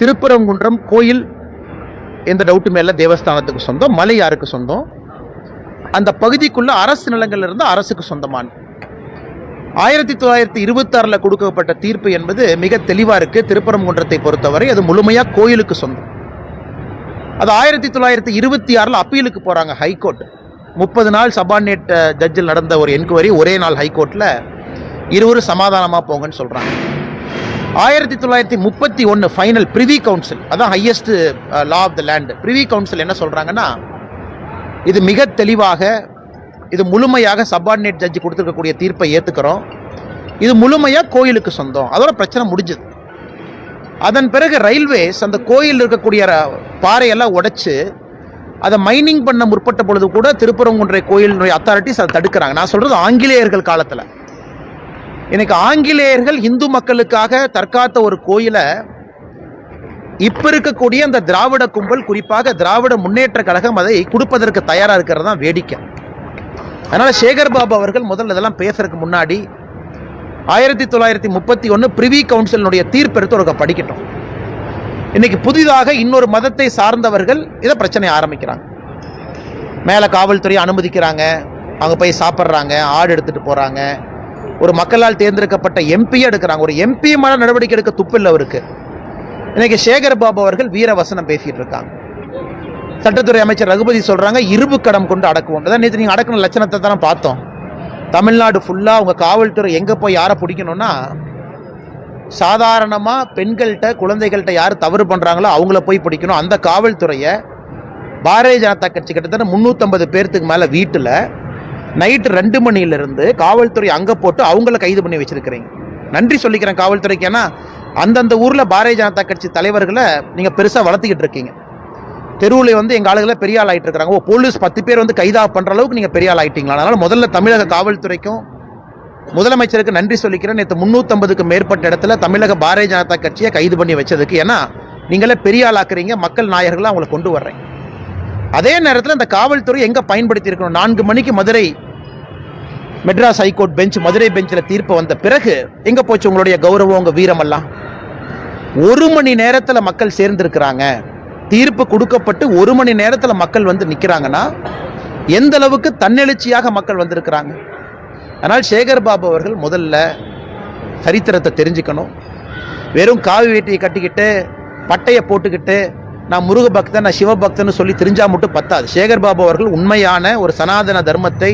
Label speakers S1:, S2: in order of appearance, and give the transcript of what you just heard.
S1: திருப்பரங்குன்றம் கோயில் எந்த டவுட்டு மேல தேவஸ்தானத்துக்கு சொந்தம் மலை யாருக்கு சொந்தம்? அந்த பகுதிக்குள்ள அரசு நிலங்கள் இருந்து அரசுக்கு சொந்தமான. ஆயிரத்தி தொள்ளாயிரத்தி இருபத்தாறில் கொடுக்கப்பட்ட தீர்ப்பு என்பது மிக தெளிவாக இருக்குது திருப்பரங்குன்றத்தை பொறுத்தவரை அது முழுமையாக கோயிலுக்கு சொந்தம். அது ஆயிரத்தி தொள்ளாயிரத்தி இருபத்தி ஆறில் அப்பீலுக்கு போகிறாங்க ஹைகோர்ட் முப்பது நாள் சபார்டினேட் ஜட்ஜில் நடந்த ஒரு என்கொயரி ஒரே நாள் ஹைகோர்ட்டில் இருவரும் சமாதானமாக போங்கன்னு சொல்கிறாங்க ஆயிரத்தி தொள்ளாயிரத்தி முப்பத்தி ஒன்று ஃபைனல் பிரிவி கவுன்சில் அதான் highest law of the land privy council என்ன சொல்கிறாங்கன்னா இது மிக தெளிவாக இது முழுமையாக சப்பார்டினேட் ஜட்ஜி கொடுத்துருக்கக்கூடிய தீர்ப்பை ஏற்றுக்கிறோம் இது முழுமையாக கோயிலுக்கு சொந்தம். அதோட பிரச்சனை முடிஞ்சது. அதன் பிறகு ரயில்வேஸ் அந்த கோயில் இருக்கக்கூடிய ர- பாறையெல்லாம் உடைச்சு அதை மைனிங் பண்ண முற்பட்ட பொழுது கூட திருப்பரங்குன்றை கோயிலினுடைய அத்தாரிட்டிஸ் அதை தடுக்கிறாங்க. நான் சொல்கிறது ஆங்கிலேயர்கள் காலத்தில். இன்னைக்கு ஆங்கிலேயர்கள் இந்து மக்களுக்காக தற்காத்த ஒரு கோயிலை இப்போ இருக்கக்கூடிய அந்த திராவிட கும்பல் குறிப்பாக திராவிட முன்னேற்ற கழகம் அதை கொடுப்பதற்கு தயாராக இருக்கிறது தான் வேடிக்கை. அதனால் சேகர் பாபு அவர்கள் முதல்ல இதெல்லாம் பேசுறதுக்கு முன்னாடி ஆயிரத்தி தொள்ளாயிரத்தி முப்பத்தி ஒன்று பிரிவி கவுன்சிலினுடைய தீர்ப்பெடுத்து ஒரு படிக்கட்டும். இன்னைக்கு புதிதாக இன்னொரு மதத்தை சார்ந்தவர்கள் இதை பிரச்சனையை ஆரம்பிக்கிறாங்க. மேலே காவல்துறை அனுமதிக்கிறாங்க அங்கே போய் சாப்பிட்றாங்க ஆடு எடுத்துகிட்டு போகிறாங்க ஒரு மக்களால் தேர்ந்தெடுக்கப்பட்ட எம்பியை எடுக்கிறாங்க. ஒரு எம்பி மேல நடவடிக்கை எடுக்க துப்பில்லை அவருக்கு. இன்னைக்கு சேகர் பாபு அவர்கள் வீரவசனம் பேசிட்டு இருக்காங்க சட்டத்துறை அமைச்சர் ரகுபதி சொல்றாங்க இரும்பு கடம் கொண்டு அடக்குவோம். அதான் நேற்று நீங்க அடக்கின லட்சணத்தை தானே பார்த்தோம். தமிழ்நாடு ஃபுல்லா உங்க காவல்துறை எங்க போய் யாரை பிடிக்கணும்னா சாதாரணமாக பெண்கள்கிட்ட குழந்தைகள்கிட்ட யார் தவறு பண்ணுறாங்களோ அவங்கள போய் பிடிக்கணும். அந்த காவல்துறையை பாரதிய ஜனதா கட்சி கிட்டத்தட்ட முந்நூற்றம்பது பேர்த்துக்கு மேலே வீட்டில் நைட்டு ரெண்டு மணியிலிருந்து காவல்துறை அங்கே போட்டு அவங்கள கைது பண்ணி வச்சுருக்கிறீங்க. நன்றி சொல்லிக்கிறேன் காவல்துறைக்கு. ஏன்னா அந்தந்த ஊரில் பாரதிய ஜனதா கட்சி தலைவர்களை நீங்கள் பெருசாக வளர்த்துக்கிட்டு இருக்கீங்க. தெருவில் வந்து எங்கள் ஆளுகளை பெரிய ஆள் ஆகிட்டு இருக்கிறாங்க ஓ போலீஸ் பத்து பேர் வந்து கைதா பண்ணுற அளவுக்கு நீங்கள் பெரிய ஆள் ஆகிட்டீங்களா அதனால் முதல்ல தமிழக காவல்துறைக்கும் முதலமைச்சருக்கு நன்றி சொல்லிக்கிறேன். நேற்று முந்நூற்றம்பதுக்கு மேற்பட்ட இடத்துல தமிழக பாரதிய ஜனதா கட்சியை கைது பண்ணி வச்சதுக்கு. ஏன்னா நீங்களே பெரிய ஆளாக்குறீங்க. மக்கள் நாயர்களை அவங்கள கொண்டு வர்றேன். அதே நேரத்தில் இந்த காவல்துறை எங்கே பயன்படுத்தி இருக்கணும்? நான்கு மணிக்கு Madurai Madras high court bench Madurai பெஞ்சில் தீர்ப்பு வந்த பிறகு எங்கே போச்சு உங்களுடைய கௌரவம் உங்கள் வீரமெல்லாம்? ஒரு மணி நேரத்தில் மக்கள் சேர்ந்துருக்கிறாங்க. தீர்ப்பு கொடுக்கப்பட்டு ஒரு மணி நேரத்தில் மக்கள் வந்து நிற்கிறாங்கன்னா எந்த அளவுக்கு தன்னெழுச்சியாக மக்கள் வந்திருக்கிறாங்க? அதனால் சேகர் பாபு அவர்கள் முதல்ல சரித்திரத்தை தெரிஞ்சுக்கணும். வெறும் காவி வேட்டியை கட்டிக்கிட்டு பட்டையை போட்டுக்கிட்டு நான் முருக பக்தன் நான் சிவபக்தன்னு சொல்லி தெரிஞ்சால் மட்டும் பத்தாது. சேகர் பாபு அவர்கள் உண்மையான ஒரு சனாதன தர்மத்தை